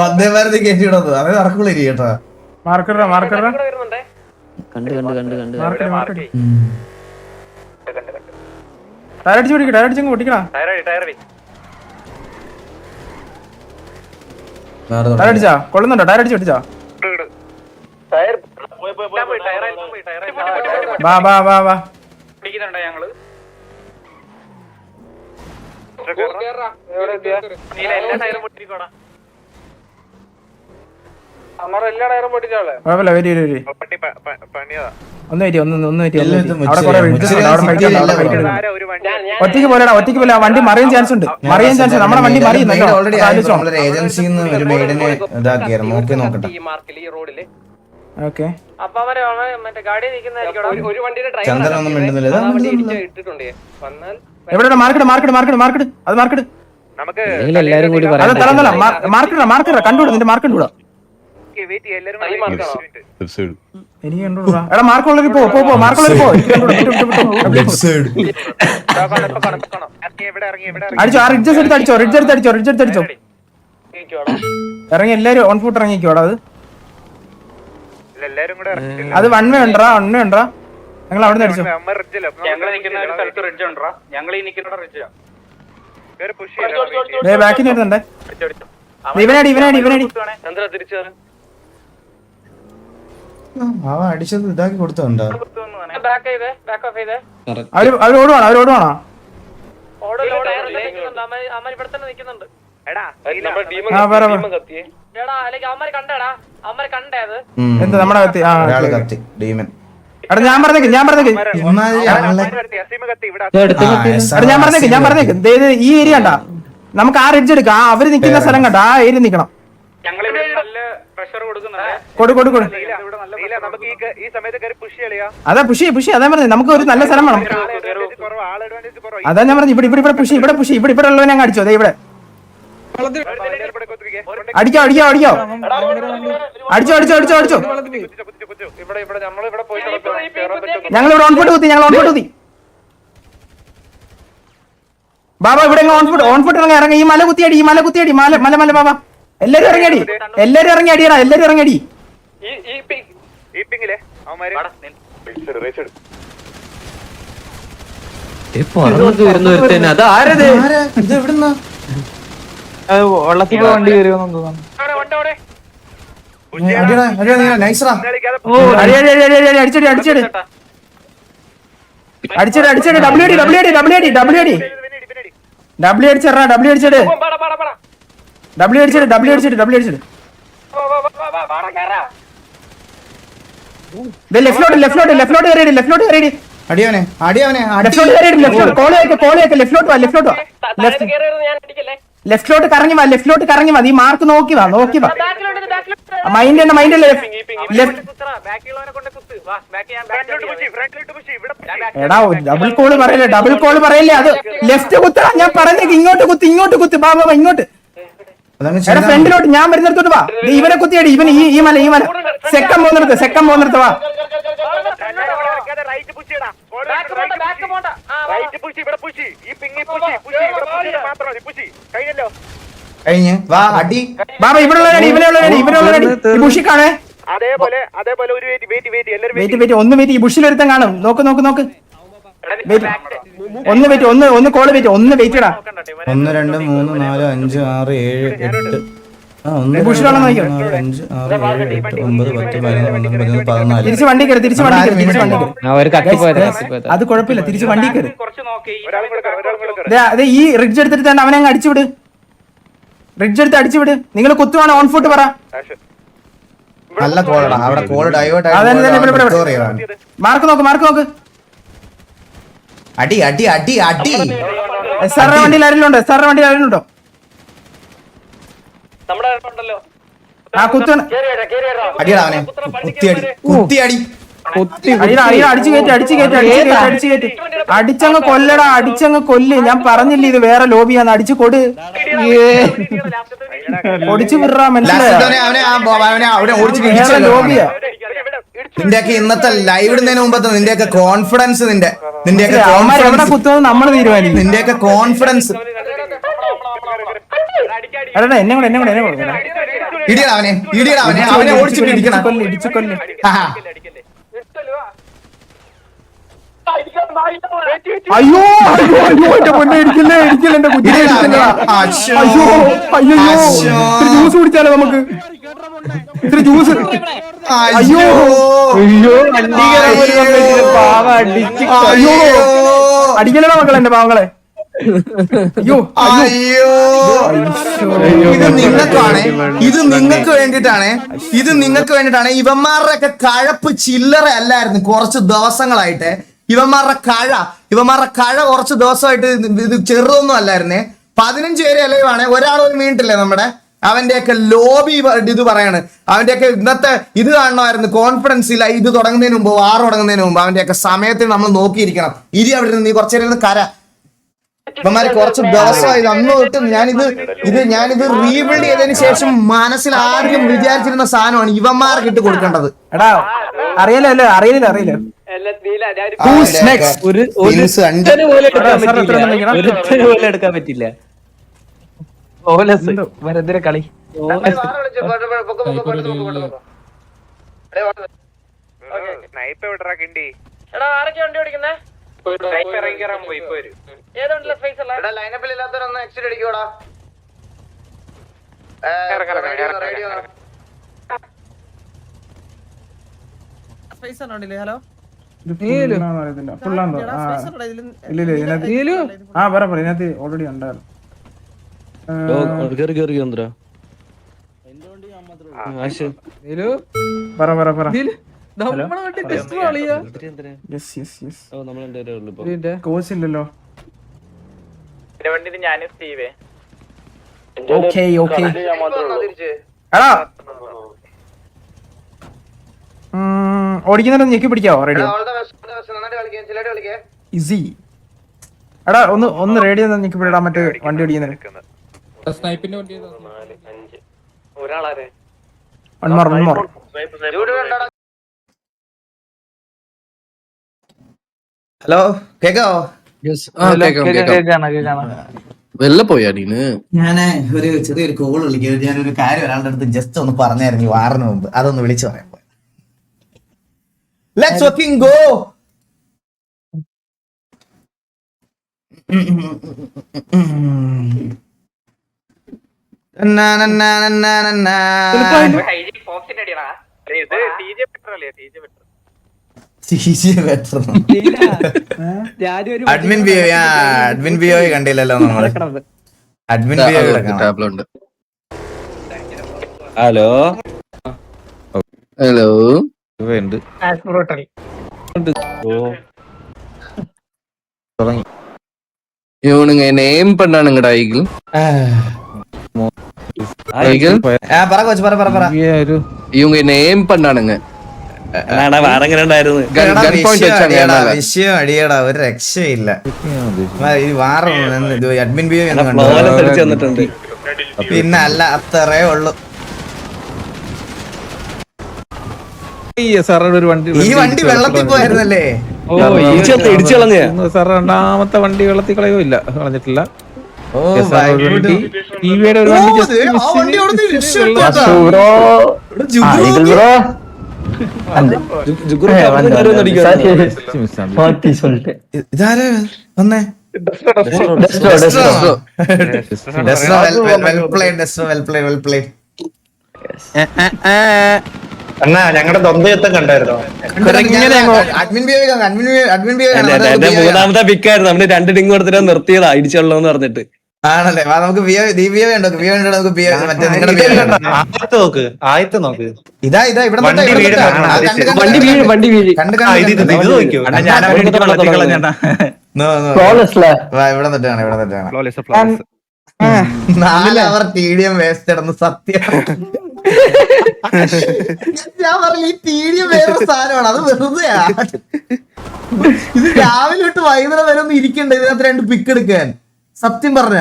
വന്ദേ ഭാരത് കയറ്റിയിടന്നു അതേ നടക്കുള്ളൂ ഇനി കേട്ടോ. മാർക്കറാ മാർക്കറാ കണ്ട് കണ്ട് കണ്ട് കണ്ട്. പിടിക്കണം ടയർ അടിച്ചങ്ങ് പൊട്ടിക്കണം. അടിച്ചാ കൊള്ളുന്നുണ്ടോ? ടയർ അടിച്ച് പൊട്ടിച്ചാ? വാ വാ വാ വാ. കുഴപ്പമില്ല വരി വരി ഒന്ന് ഒന്ന് ഒന്ന് അവിടെ കുറെ. ഒറ്റയ്ക്ക് പോലെടാ ഒറ്റയ്ക്ക് പോലെ വണ്ടി മറിയാൻ ചാൻസ് ഉണ്ട്. മറിയാൻ ചാൻസ് നമ്മുടെ വണ്ടി മറിയുന്നല്ലോ ഓൾറെഡി ഏജൻസിയിൽ നിന്ന് ഒരു മെയ്ഡിനെ ഇതാക്കിയായിരുന്നു. നോക്കി നോക്കട്ടെ. ഓക്കെ. ചന്ദ്രൻ ഒന്നും മിണ്ടുന്നില്ല. ഇതാ മിണ്ടുന്നില്ല. ഇട്ടിട്ടുണ്ട് വന്നാൽ എവിടെ മാർക്കറ്റ് മാർക്കറ്റ് മാർക്കറ്റ് മാർക്കറ്റ് അത് മാർക്കറ്റ് എല്ലാരും കൂടി മാർക്കറ്റ് മാർക്കറ്റ് കണ്ടുവിടും നിന്റെ മാർക്കറ്റ് വിടാം എനിക്ക് കണ്ടുവിടാ എടാ മാർക്കുള്ളവർ പോ പോ പോ. മാർക്കുള്ളവർ പോ. അടിച്ചോ ആ റിഡ്ജസ് എടുത്ത് അടിച്ചോ റിഡ്ജ് എടുത്ത് അടിച്ചോ റിഡ്ജ് എടുത്ത് അടിച്ചോ. ഇറങ്ങി എല്ലാരും ഓൺ ഫുട്ട് ഇറങ്ങിക്കോടാ അത്. അത് വൺ വേ ഉണ്ടാ വൺ വേ ഉണ്ടാ ഞങ്ങൾ അവിടെ നിന്ന് അടിച്ചോ. ഞങ്ങൾ നിൽക്കുന്ന ഒരു സ്ഥലത്ത് റിഡ്ജ് ഉണ്ടോ? ഞങ്ങൾ ഈ നിൽക്കുന്ന റിഡ്ജാ ദേ ബാക്കിൽ നിന്ന് വരുന്നുണ്ടേ. ഇവനടി ഇവനടി ഇവനടി അവൻ അടിച്ചത് ഇതാക്കി കൊടുത്തോണ്ടോ ബാക്ക് ചെയ്തേ ബാക്ക് ഓഫ് ചെയ്തേ. അവർ അവർ ഓടുവാണോ? അവർ ഓടുവാണോ? ഓടോ നിൽക്കുന്നുണ്ട് അമ്മ അമ്മ ഇവിടെ തന്നെ നിൽക്കുന്നുണ്ട്. നമ്മുടെ ടീം ആ, പറ, പറ. ടീം കത്തിയേ എടാ അല്ലെങ്കിൽ അമ്മ കണ്ടേടാ. അമ്മ കണ്ടേ അത്. എന്ത് നമ്മുടെ. കത്തി? ഡീമൻ എടാ ഞാൻ പറഞ്ഞേക്ക് ഞാൻ പറഞ്ഞേക്ക്. എടാ ഞാൻ പറഞ്ഞേക്ക് ഞാൻ പറഞ്ഞേക്ക്. ഈ ഏരിയ കണ്ടാ. നമുക്ക് ആ റിഡ്ജ് എടുക്കാം. ആ അവർ നിൽക്കുന്ന സ്ഥലം കണ്ട. ആ ഏരിയ നിക്കണം അതാ പുഷി പുഷി അതാ പറഞ്ഞു നമുക്ക് ഒരു നല്ല സ്ഥലം വേണം. അതാ ഞാൻ പറഞ്ഞു ഇവിടെ ഇവിടെ ഇവിടെ പുഷി ഇവിടെ പുഷി ഇവിടെ ഇവിടെ ഉള്ളവനെ ഞാൻ കാണിച്ചു അതെ ഇവിടെ. അടിക്കോ അടിക്കോ അടിക്കോ. അടിച്ചോ അടിച്ചോ അടിച്ചോ അടിച്ചോ ഇവിടെ ഇവിടെ നമ്മൾ ഇവിടെ പോയി ഞങ്ങൾ ഇവിടെ ഓൺഫുട്ട് കുത്തി ഞങ്ങൾ ഓൺഫുട്ട് കുത്തി. ബാബാ ഇവിടെ ഓൺഫുട്ട് ഓൺഫുട്ട് ഇറങ്ങി ഇറങ്ങി. ഈ മല കുത്തിയടി ഈ മല കുത്തിയടി മല മല മല ബാബാ. എല്ലാരും ഇറങ്ങിയടി എല്ലാരും ഇറങ്ങി അടിയടാ എല്ലാരും ഇറങ്ങിയടി. അത് ആരത്? ആരാ? ഇത് എവിടുന്നാ വള്ളത്തിൽ വണ്ടി വരുമെന്ന് അടിയടാ അടിയടാ നീ നൈസറാ അടി അടി അടി അടി അടി അടിച്ചടി അടിച്ചടി. അടിച്ചടി അടിച്ചടി ഡബ്ല്യു അടി ഡബ്ല്യു അടി ഡബ്ല്യു അടി ഡബ്ല്യു അടി ഡബ്ല്യു അടിച്ചടാ ഡബ്ല്യു അടിച്ചട്. ഡബ്ല്യു അടിച്ചട് ഡബ്ല്യു അടിച്ചട് ഡബ്ല്യു അടിച്ചട്. ലെഫ്റ്റിലോട്ട് ലെഫ്റ്റിലോട്ട് ലെഫ്റ്റിലോട്ട് കയറിയടി ലെഫ്റ്റിലോട്ട് കയറിയടി അടിയവനെ അടിയവനെ അടി. ലെഫ്റ്റിലോട്ട് കയറിയടി ലെഫ്റ്റിലോട്ട് കോളേക്ക് കോളേക്ക് ലെഫ്റ്റിലോട്ട് വാ ലെഫ്റ്റിലോട്ട് വാ. ലെഫ്റ്റ് ലെഫ്റ്റിലോട്ട് കറങ്ങി വാ ലെഫ്റ്റിലോട്ട് കറങ്ങി വാ നീ മാർക്ക് നോക്കി വാ നോക്കി വാ. മൈൻഡ് തന്നെ മൈൻഡ് വാ പുഷ് പുഷ് എടാ ഡബിൾ കോൾ പറയല്ലേ ഡബിൾ കോൾ പറയല്ലേ അത് ലെഫ്റ്റ് കുത്തടാ ഞാൻ പറഞ്ഞേക്ക് ഇങ്ങോട്ട് കുത്തി ഇങ്ങോട്ട് കുത്തി ബാ ബാ ബാ, ഇങ്ങോട്ട്. എടാ. ഫ്രണ്ടിലോട്ട് ഞാൻ വരുന്നിടത്തോട്ട് വാ. ഇവനെ കുത്തിയടി ഇവൻ ഈ ഈ മല ഈ മല. സെക്കം പോകുന്നിടത്ത് സെക്കം പോകുന്നിടത്ത് വാ. റൈറ്റ് പുഷ് ബാക്ക് പോണ്ട ബാക്ക് പോണ്ട. ആ വാ, വാ. റൈറ്റ് പുഷ് ഇവിടെ പുഷ് ഈ പിങ്ങി പുച്ചി പുച്ചി ഇവിടെ പുഷ് മാത്രം പുഷ് കഴിഞ്ഞ്. വാ അടി. ബാബ ഇവിടെ ഇവിടെ ഇവിടെ ബുഷിക്കാണ് അതേപോലെ അതേപോലെ ഒരു വെയിറ്റ് വെയിറ്റ് വെയിറ്റ് എല്ലാവരും വെയിറ്റ് വെയിറ്റ് ഒന്ന് വെയിറ്റ് ഈ ബുഷിൽ ഒരുത്തൻ കാണും. നോക്ക് നോക്ക് നോക്ക്. ഒന്ന് വെയിറ്റ് ഒന്ന് ഒന്ന് കോൾ വെയിറ്റ് ഒന്ന് വെയിറ്റ് ഇടാ. ഒന്ന് രണ്ട് മൂന്ന് നാല് അഞ്ച് ആറ് ഏഴ് എട്ട്. ആ ഒന്ന് ഈ ബുഷിലുള്ള രണ്ട് നോക്കിയോ? അഞ്ച് ആറ് ഏഴ് എട്ട് ഒമ്പത് പത്ത് പതിനൊന്ന് പന്ത്രണ്ട് പതിമൂന്ന് പതിനാല്. തിരിച്ച് വണ്ടി കയറി തിരിച്ച് വണ്ടി കയറി തിരിച്ച് വണ്ടി കയറി. ആ ഒരു കത്തിപ്പോയത് കത്തിപ്പോയത് അത് കുഴപ്പമില്ല തിരിച്ച് വണ്ടി കയറി. കുറച്ച് നോക്കി ഈ ഒരാൾ കൂടെ ഒരാൾ കൂടെ ദേ, ദേ ഈ റിഡ്ജ് എടുത്തിട്ട് തന്നെ അവനെ അങ്ങ് അടിച്ചുവിട്. റിഡ്ജ് എടുത്ത് അടിച്ചു വിട്. നിങ്ങൾ കുത്തുവാണ്? ഓൺ ഫുട്ട് പറ. നല്ല കോളടാ. അവിടെ കോൾ ഡൈവേർട്ട്. മാർക്ക് നോക്ക് മാർക്ക് നോക്ക്. അടി അടി അടി അടി. എസ് ആറിന്റെ വണ്ടിയിൽ ആരെങ്കിലും ഉണ്ടോ? വണ്ടിയിൽ ആരെങ്കിലും ഉണ്ടല്ലോ. ആ കുത്താണ് അടിയടാ അവനെ. കുത്തിയടി കുത്തിയടി. അടിച്ചു കയറ്റി അടിച്ചു കയറ്റി അടിച്ചു കയറ്റി അടിച്ചു കയറ്റി. അടിച്ചങ്ങ് കൊല്ലടാ അടിച്ചങ്ങ് കൊല്ല്. ഞാൻ പറഞ്ഞില്ല ഇത് വേറെ ലോബിയാന്ന്. അടിച്ചു കൊട്. ഒടിച്ചു വിടാ മനസ്സിലായോ? ലോബിയാ. നിന്റെയൊക്കെ ഇന്നത്തെ ലൈവ് ഇടുന്നതിന് മുമ്പത്തെ നിന്റെയൊക്കെ കോൺഫിഡൻസ് നിന്റെ. നിന്റെയൊക്കെ കോൺഫിഡൻസ് കുത്തുന്നത് നമ്മൾ തീരുമാനിക്കും. നിന്റെയൊക്കെ കോൺഫിഡൻസ് എടാ എന്നെ കൂടെ എന്നെ കൂടെ എന്നെ കൂടെ ഇടിയടാ അവനെ ഇടിയടാ അവനെ. അവനെ ഓടിച്ചിട്ട് ഇടിക്കണം ഇടിച്ചു കൊല്ല് അയ്യോ അയ്യോ അയ്യോ എന്റെ പൊന്നെ ഇടിക്കില്ലേ ഇടിക്കില്ല എന്റെ കുഞ്ഞിനെ ഇടിക്കില്ല അയ്യോ അയ്യോ. ഇത്തിരി ജ്യൂസ് കുടിച്ചാലോ നമുക്ക്? ഇത്തിരി ജ്യൂസ് അയ്യോ. അയ്യോ. അയ്യോ അടിക്കലടാ മക്കളെ എന്റെ പാവങ്ങളെ? അയ്യോ അയ്യോ. ഇത് നിങ്ങൾക്കാണ് ഇത് നിങ്ങൾക്ക് വേണ്ടിട്ടാണ് ഇത് നിങ്ങൾക്ക് വേണ്ടിട്ടാണ് ഇവന്മാരുടെ ഒക്കെ കഴപ്പ് ചില്ലറ അല്ലായിരുന്നു കുറച്ച് ദിവസങ്ങളായിട്ട്. ഇവന്മാരുടെ കഴ ഇവന്മാരുടെ കഴ കുറച്ച് ദിവസമായിട്ട് ഇത് ചെറുതൊന്നും അല്ലായിരുന്നേ. പതിനഞ്ച് പേര് അലവാണ് ഒരാൾ ഒരു വീണിട്ടില്ലേ നമ്മുടെ? അവന്റെയൊക്കെ ലോബി ഇത് പറയാണ്. അവന്റെയൊക്കെ ഇന്നത്തെ ഇത് കാണണമായിരുന്നു. കോൺഫിഡൻസ് ഇല്ല. ഇത് തുടങ്ങുന്നതിന് മുമ്പ് വാർ തുടങ്ങുന്നതിന് മുമ്പ് അവന്റെയൊക്കെ സമയത്തിന് നമ്മൾ നോക്കിയിരിക്കണം. ഇരി അവിടെ നിന്ന് നീ കുറച്ചു നേരം ഇരുന്ന് കര. ഇവന്മാര് കുറച്ച് ദിവസമായി അന്ന് തൊട്ട് ഞാനിത് ഇത് ഞാനിത് റീബിൽഡ് ചെയ്തതിന് ശേഷം മനസ്സിൽ ആർക്കും വിചാരിച്ചിരുന്ന സാധനമാണ് ഇവന്മാർക്ക് ഇട്ട് കൊടുക്കേണ്ടത്. എടാ അറിയാലോ അല്ലേ? അറിയില്ല അറിയില്ല പോലും എടുക്കാൻ പറ്റില്ല ഓലസ് കളി? സ്നൈപ്പ് എവിടെടാ കിണ്ടി? എടാ ആരൊക്കെ വണ്ടി ഓടിക്കുന്നേ? സ്നൈപ്പ് ഇറങ്ങി കയറാൻ പോയി ഇപ്പൊ വരും. ഏതുണ്ടല്ലോ സ്പേസ് എടാ ലൈനപ്പിൽ ഇല്ലാത്തവരൊന്ന് എക്സിറ്റ് അടിക്കോടാ. സ്പേസ് ആണോ ഹലോ ആ സ്പേസ് ഇതിൽ? ഇല്ല ഇല്ല ഇതിനകത്ത് ആ പറ പറ ഇതിനകത്ത് ഓൾറെഡി ഉണ്ടായിരുന്നു. കേറി കേറി ചന്ദ്ര പറ പറ പറ. കോച്ച് ഇല്ലല്ലോ. ഓക്കെ ഓക്കെ എടാ. ഓടിക്കുന്നതിന് ഞെക്കി പിടിക്കാവോ? റേഡിയോ ഇസി എടാ ഒന്ന് ഒന്ന് റേഡിയോ ഞെക്കി പിടിടാ. മറ്റേ വണ്ടി ഓടിക്കുന്നതിന് ഒരാളാരെ? One more one more hello കേക്കാവോ? വെല്ല പോയാ നീന് ഞാൻ ഒരു ചെറിയൊരു കോൾ വിളിക്കുന്നത് ഒരു കാര്യം ഒരാളുടെ അടുത്ത് ജസ്റ്റ് ഒന്ന് പറഞ്ഞായിരുന്നു വാറിന് മുമ്പ്. അതൊന്ന് വിളിച്ചു പറയാൻ പോയി ലെറ്റ്സ് വർക്കിംഗ് ഗോ ഹൈജി ഫോക്സിന്റെ അടിയടാ ഇത് ടി ജെ ബെറ്റർ അല്ലേ T fucking go! Admin B admin B കണ്ടില്ലല്ലോ നമ്മൾ. അഡ്മിൻ ബി ടാബ്ലുണ്ട് ഹലോ. ഹലോ. ഉണ്ട്. നെയിം നെയിം വിഷയം അടിയടാ ഒരു രക്ഷയില്ല. അഡ്മിൻ അത്രേ ഉള്ളു. സാറിന്റെ ഒരു വണ്ടി ഈ വണ്ടി വെള്ളത്തിൽ പോയിരുന്നല്ലേ ഓ ഇടിച്ചു കളഞ്ഞ? സാർ രണ്ടാമത്തെ വണ്ടി വെള്ളത്തിൽ കളയോ ഇല്ല കളഞ്ഞിട്ടില്ല. ഇതാരാ? വന്നേ. വെൽ പ്ലേഡ് ഡെസ്ട്രോ വെൽ പ്ലേഡ് വെൽ പ്ലേഡ് അണ്ണാ ഞങ്ങളുടെ തൊന്തയത്തം കണ്ടായിരുന്നോ? എന്റെ മൂന്നാമത്തെ പിക്കായിരുന്നു നമ്മൾ രണ്ട് ഡിങ് കൊടുത്തിട്ട് നിർത്തിയതാ ഇടിച്ചുള്ളൂന്ന് പറഞ്ഞിട്ട്. ആണല്ലേ? നമുക്ക് നമുക്ക് ആയത്ത് നോക്ക് ആയത്ത് നോക്ക്. ഇതാ ഇതാ ഇവിടെ വണ്ടി വണ്ടി. വണ്ടി വീഴ്. കണ്ട് ആ, ഇത് കണ്ട് ഇത് ഇത് നോക്കിയോ അണ്ണാ ഞാൻ അവിടെ ഇടിച്ച് വെള്ളത്തിൽ കളഞ്ഞേട്ടാ നോ, നോ. വാ, ഇവിടെ തൊട്ടാണ് ഇവിടെ തൊട്ടാണ്. ഫ്ലോലെസ് നാല് അവർ ടി ഡി എം വേസ്റ്റ് ഇടുന്ന സത്യം. ഞാൻ പറഞ്ഞു ഈ ടി വേറെ സാധനമാണ്. അത് വെറുതെ ഇത് രാവിലെ തൊട്ട് വൈകുന്നേരം വരെ ഒന്നും ഇരിക്കണ്ട. ഇതിനകത്ത് രണ്ട് പിക്ക് എടുക്കാൻ. സത്യം പറഞ്ഞ.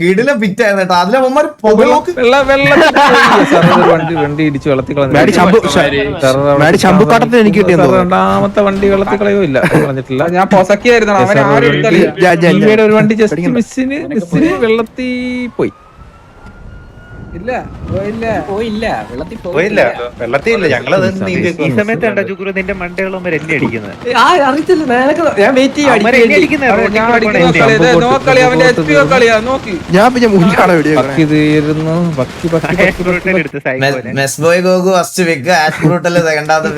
കിടിലം ഫിറ്റായിരുന്നു കേട്ടോ. അതിലെ വണ്ടി വണ്ടി ഇടിച്ച് വെള്ളത്തിൽ കളഞ്ഞു. എനിക്ക്. രണ്ടാമത്തെ വണ്ടി വെള്ളത്തിൽ കളയോ ഇല്ല കളഞ്ഞിട്ടില്ല. ഞാൻ പൊസക്കിയായിരുന്നു ഒരു വണ്ടി ജസ്റ്റ് മിസ്സിന് മിസ്സിന് വെള്ളത്തിൽ പോയി. ഇല്ല പോയില്ല. പോയില്ല വെള്ളത്തിൽ പോയില്ല. വെള്ളത്തിൽ ഇല്ല ഞങ്ങളത് ഈ സമയത്ത് ജുഗുരു നിന്റെ മണ്ടകളും എന്നെ അടിക്കുന്നത്? അറിയത്തില്ല. ഞാൻ വെയിറ്റ് ബക്കി മെസ് ബോയ് ഗോഗു ഫസ്റ്റ് പിക്ക് ആഷ് ബ്രൂട്ടൽ രണ്ടാമത്തെ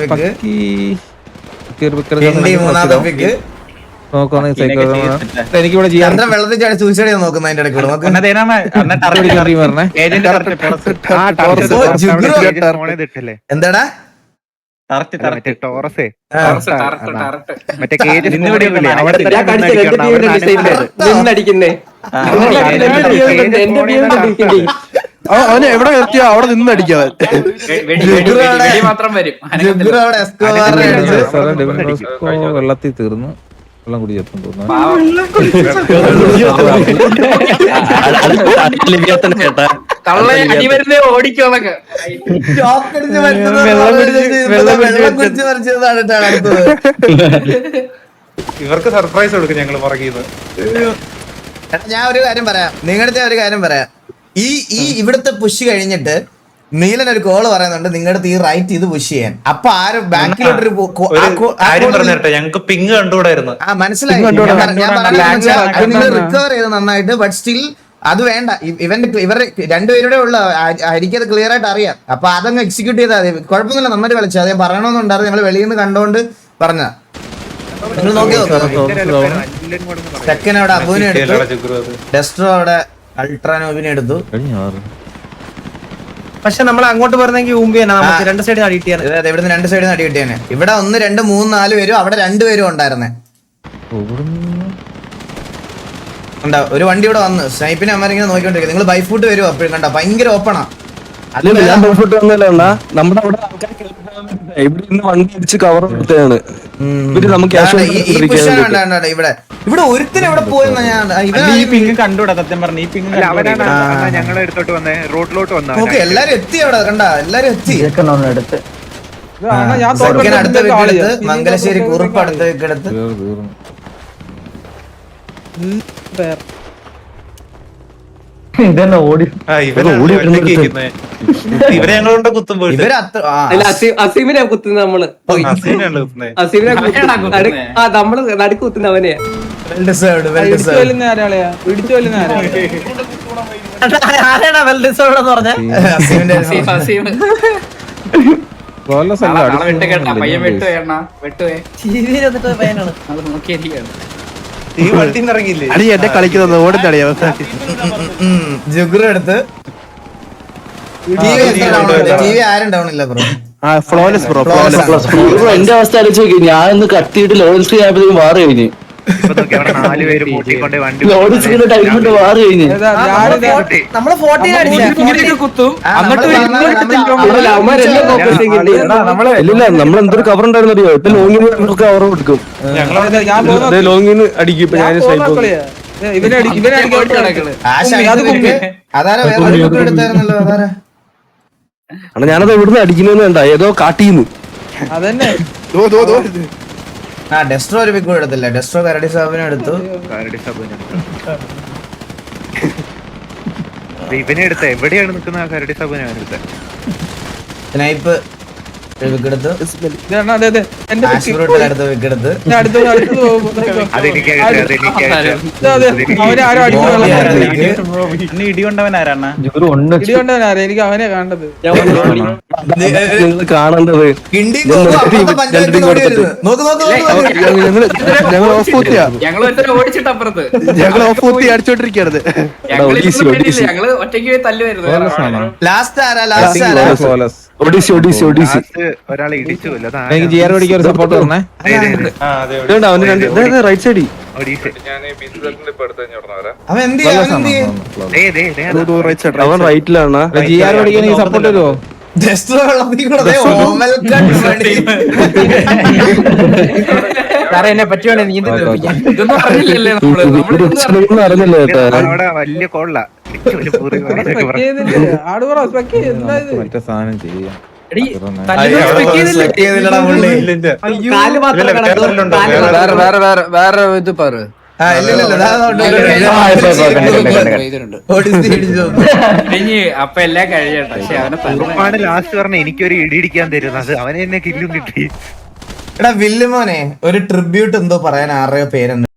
കിണ്ടി മൂന്നാമത്തെ സൈക്കോ എനിക്കിവിടെ ചെയ്യാൻ ചന്ദ്രൻ വെള്ളത്തിൽ ചാടി സൂയിസൈഡ് നോക്കുന്ന അതിന്റെ ഇടയ്ക്ക് നോക്ക്. എന്താടാ അവന് എവിടെ നിർത്തിയോ അവിടെ നിന്ന് അടിക്കാതെ വെള്ളത്തിൽ തീർന്നു വെള്ളം കുടിച്ചെത്തും ഇവർക്ക് സർപ്രൈസ് കൊടുക്കും ഞങ്ങൾ പുറകിന്ന് എടാ, ഞാൻ ഒരു കാര്യം പറയാം. നിങ്ങളുടെ ഒരു കാര്യം പറയാം. ഈ ഈ ഇവിടുത്തെ പുഷ് കഴിഞ്ഞിട്ട് നീലൻ ഒരു കോൾ പറയുന്നുണ്ട് നിങ്ങളുടെ ഈ റൈറ്റ് ഇത് പുഷ് ചെയ്യാൻ. അപ്പൊ ആരും ബാക്കിലോട്ടൊരു ഞങ്ങൾക്ക് പിങ് കണ്ടുകൂടായിരുന്നു. ആ മനസ്സിലായി. അത് നിങ്ങൾ. റിക്കവർ ചെയ്ത് നന്നായിട്ട് ബട്ട് സ്റ്റിൽ അത് വേണ്ട. ഇവന്റെ ഇവരുടെ രണ്ടുപേരുടെ ഉള്ള എനിക്കത് ക്ലിയർ ആയിട്ട് അറിയാം. അപ്പൊ അതങ്ങ് എക്സിക്യൂട്ട് ചെയ്താൽ മതി. കുഴപ്പമൊന്നുമില്ല നന്നായിട്ട് കളിച്ചു അത് ഞാൻ പറയണമെന്നുണ്ടായിരുന്നു ഞങ്ങൾ വെളിയിൽ നിന്ന് കണ്ടോണ്ട് പറഞ്ഞ നിങ്ങൾ നോക്കി അബുവിനെ എടുത്തു. ഡെസ്ട്രോ അവിടെ അൾട്രാനോബിനെ എടുത്തു. പക്ഷെ നമ്മൾ അങ്ങോട്ട് പറഞ്ഞെങ്കിൽ തന്നെ. നമുക്ക്. രണ്ട് സൈഡിൽ അടിയിട്ടാണ് ഇത് ഇവിടുന്ന് രണ്ട് സൈഡിൽ നിന്ന് അടി കിട്ടിയാണ് ഇവിടെ ഒന്ന് രണ്ട് മൂന്ന് നാല് പേരും അവിടെ രണ്ട് പേരും ഉണ്ടായിരുന്നേ. കണ്ടോ ഒരു വണ്ടി ഇവിടെ വന്ന്. സ്നൈപ്പിനെ അമ്മരിങ്ങനെ നോക്കിക്കൊണ്ടിരിക്കും നിങ്ങൾ ബൈഫൂട്ട് വരുമോ അപ്പോഴും കണ്ടോ ഭയങ്കര ഓപ്പണാ അല്ല ഞാൻ ബോട്ട് വന്നല്ല നമ്മുടെ അവിടെ ആൾക്കാർ ഇവിടെ നിന്ന് വണ്ടി അടിച്ച് കവർ നമുക്ക് ഇവിടെ. ഇവിടെ ഒരുത്തിന് എവിടെ പോയെന്ന ഞാൻ കണ്ടൂടാ സത്യം പറഞ്ഞു ഈ പിങ് ഞങ്ങളെ എടുത്തോട്ട് വന്നേ? റോഡിലോട്ട് വന്ന നോക്ക് എല്ലാരും എത്തി അവിടെ കണ്ട? എല്ലാരും എത്തി. ഞാൻ സെക്കൻഡ് അടുത്ത വീക്കെടുത്ത് മംഗലശ്ശേരി കുറുപ്പ് അടുത്ത വീക്കെടുത്ത് ആ ഇവരെ ഞങ്ങളുണ്ട് അസീമിനെ കുത്തുന്നത് നമ്മൾ. അസീമിനെ ആ നമ്മൾ നടുക്ക് കുത്തുന്ന അവനെയാ well deserved, well deserved. പിടിച്ചു കൊല്ലുന്ന ആരാണ് വെൽ ഡിസേർവ്ഡ് എന്ന് പറഞ്ഞ? അസീമിന്റെ ടിവിയിൽ എന്നിട്ട് പയ്യനാണ്. ഈ വണ്ടി ഇറങ്ങിയില്ലേ അടി എന്നെ കളിക്കുന്നത് ഓടുന്ന ജുഗ്ര എടുത്ത്. Flawless bro flawless. ബ്രോ, എന്റെ അവസ്ഥ ആലോചിച്ച് നോക്കി. ഞാൻ ഇന്ന് കത്തിയിട്ട് സ്ക്രീൻ ആയപ്പോഴത്തേക്കും മാറി കഴിഞ്ഞു. നാലുപേര് മൂട്ടിക്കൊണ്ട് വണ്ടി ലോഡ് സ്ക്രീനിന്റെ ടൈം കൊണ്ട് മാറി കഴിഞ്ഞു. നമ്മൾ ഫോർട്ടീൻ അടിച്ച. കുത്തും. ആ, നമ്മൾ പറഞ്ഞ- ഇല്ലില്ല നമ്മൾ എന്തൊരു കവർ ഉണ്ടായിരുന്നു അറിയോ ഇപ്പൊ ലോങ്ങിന് കവർ കൊടുക്കും. ലോങ്ങിന് അടിക്കും ഇപ്പൊ ഞാൻ അണ്ണാ ഞാനത് എവിടുന്ന് അടിക്കുന്നു ഏതോ കാട്ടിന്ന്. അതന്നെ. ആ ഡെസ്ട്രോ ഒരു പിക്കും എടുത്തില്ല. ഡെസ്ട്രോ കരടി സാബിനെ എടുത്തു. ഇവനെ എടുത്ത. എവിടെയാണ് നിൽക്കുന്ന കരടി സാബിനെ സ്നൈപ്പ്. എനിക്ക് അവനെ കാണേണ്ടത്. കാണേണ്ടത്. ഞങ്ങൾ ഓഫ് കൂത്തിയാ ഞങ്ങൾ ഓഫ് ഊത്തി അടിച്ചോണ്ടിരിക്കരുത് ഞങ്ങൾ ഒറ്റയ്ക്ക് തല്ലു ലാസ്റ്റ് ആരാ? ലാസ്റ്റ് ആരാ? ഒഡീസി ഒഡീസി ഒഡീസി. ഒരാളെ ഇടിച്ചു എനിക്ക് ജി ആർ ഓടിക്കാൻ ഒരു സപ്പോർട്ട് തരണേ. ആ അതെ ഇതുകൊണ്ട് അവന് രണ്ട് റൈറ്റ് സൈഡിൽ അവൻ റൈറ്റിലാണ് ജി ആർ സപ്പോർട്ട്. സാറേ എന്നെ അറിഞ്ഞില്ല കേട്ടാ വലിയ കോളില. വേറെ ഇത് പറ. അപ്പൊ എല്ലാം കഴിയട്ടെ. പക്ഷെ അവനെ ലാസ്റ്റ് പറഞ്ഞ എനിക്കൊരു ഇടിയിടിക്കാൻ തരുന്നത്. അവനെ എന്നെ കില്ലും കിട്ടി. എടാ വില്ലുമോനെ ഒരു ട്രിബ്യൂട്ട് എന്തോ പറയാൻ ആരുടെയോ പേരെന്ന്